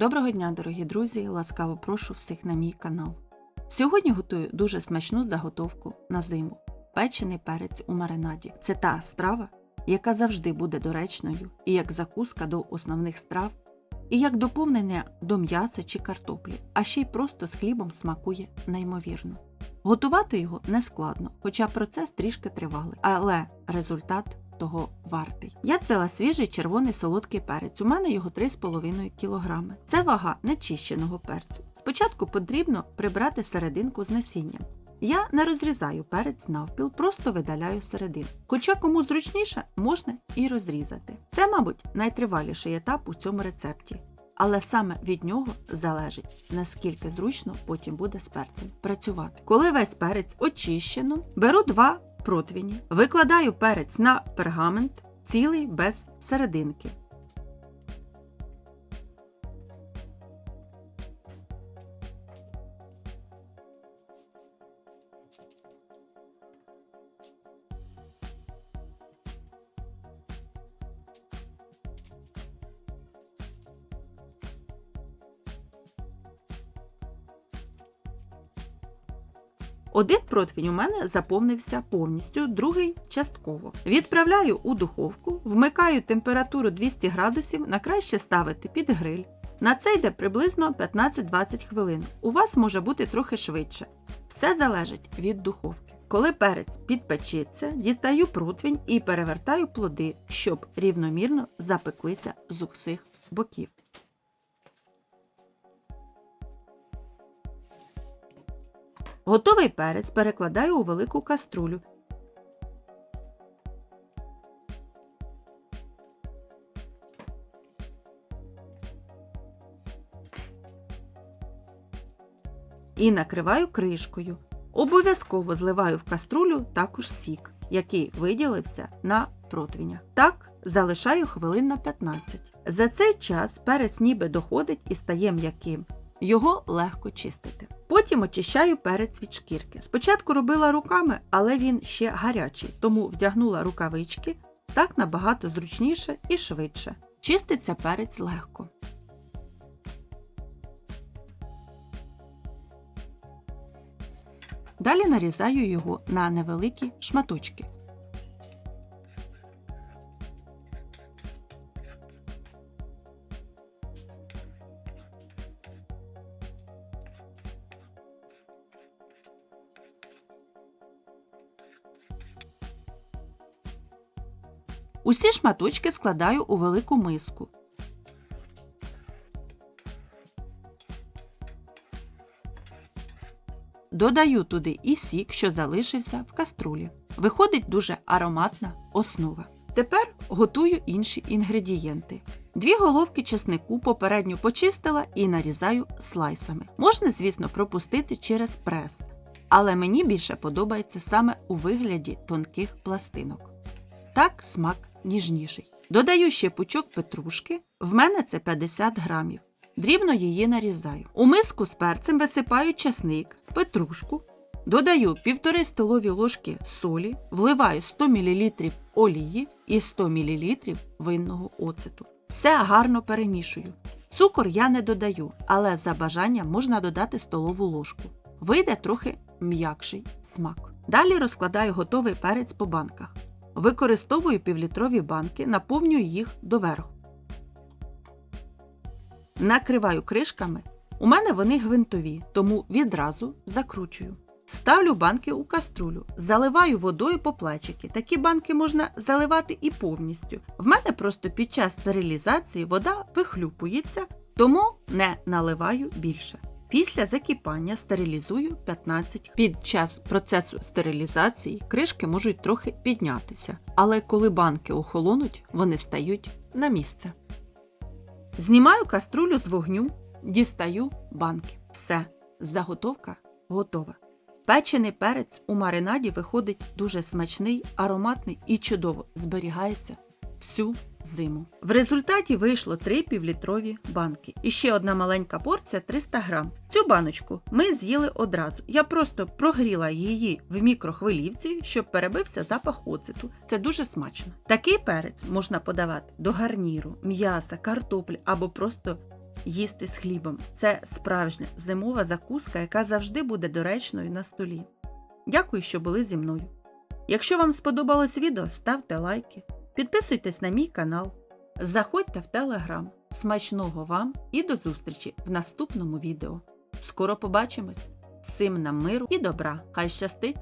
Доброго дня, дорогі друзі! Ласкаво прошу всіх на мій канал. Сьогодні готую дуже смачну заготовку на зиму печений перець у маринаді. Це та страва, яка завжди буде доречною і як закуска до основних страв, і як доповнення до м'яса чи картоплі, а ще й просто з хлібом смакує неймовірно. Готувати його не складно, хоча процес трішки тривалий, але результат того вартий. Я взяла свіжий червоний солодкий перець. У мене його 3,5 кг. Це вага нечищеного перцю. Спочатку потрібно прибрати серединку з насінням. Я не розрізаю перець навпіл, просто видаляю середину. Хоча кому зручніше, можна і розрізати. Це, мабуть, найтриваліший етап у цьому рецепті. Але саме від нього залежить, наскільки зручно потім буде з перцем працювати. Коли весь перець очищено, беру два противні, викладаю перець на пергамент, цілий без серединки. Один противень у мене заповнився повністю, другий частково. Відправляю у духовку, вмикаю температуру 200 градусів, на краще ставити під гриль. На це йде приблизно 15-20 хвилин. У вас може бути трохи швидше. Все залежить від духовки. Коли перець підпечеться, дістаю противень і перевертаю плоди, щоб рівномірно запеклися з усіх боків. Готовий перець перекладаю у велику каструлю. І накриваю кришкою. Обов'язково зливаю в каструлю також сік, який виділився на противнях. Так залишаю хвилин на 15. За цей час перець ніби доходить і стає м'яким. Його легко чистити. Потім очищаю перець від шкірки. Спочатку робила руками, але він ще гарячий, тому вдягнула рукавички так набагато зручніше і швидше. Чиститься перець легко. Далі нарізаю його на невеликі шматочки. Усі шматочки складаю у велику миску. Додаю туди і сік, що залишився в каструлі. Виходить дуже ароматна основа. Тепер готую інші інгредієнти. Дві головки чеснику попередньо почистила і нарізаю слайсами. Можна, звісно, пропустити через прес, але мені більше подобається саме у вигляді тонких пластинок. Так смак ніжніший. Додаю ще пучок петрушки, в мене це 50 грамів. Дрібно її нарізаю. У миску з перцем висипаю часник, петрушку, додаю 1,5 столові ложки солі, вливаю 100 мл олії і 100 мл винного оцету. Все гарно перемішую. Цукор я не додаю, але за бажанням можна додати столову ложку. Вийде трохи м'якший смак. Далі розкладаю готовий перець по банках. Використовую півлітрові банки, наповнюю їх доверху. Накриваю кришками. У мене вони гвинтові, тому відразу закручую. Ставлю банки у каструлю, заливаю водою по плечики. Такі банки можна заливати і повністю. В мене просто під час стерилізації вода вихлюпується, тому не наливаю більше. Після закипання стерилізую 15 Під час процесу стерилізації кришки можуть трохи піднятися, але коли банки охолонуть, вони стають на місце. Знімаю каструлю з вогню, дістаю банки. Все, заготовка готова. Печений перець у маринаді виходить дуже смачний, ароматний і чудово зберігається всю зиму. В результаті вийшло 3 півлітрові банки. І ще одна маленька порція 300 грам. Цю баночку ми з'їли одразу. Я просто прогріла її в мікрохвилівці, щоб перебився запах оцету. Це дуже смачно. Такий перець можна подавати до гарніру, м'яса, картоплі або просто їсти з хлібом. Це справжня зимова закуска, яка завжди буде доречною на столі. Дякую, що були зі мною. Якщо вам сподобалось відео, ставте лайки, підписуйтесь на мій канал, заходьте в телеграм. Смачного вам і до зустрічі в наступному відео. Скоро побачимось! Всім нам миру і добра! Хай щастить!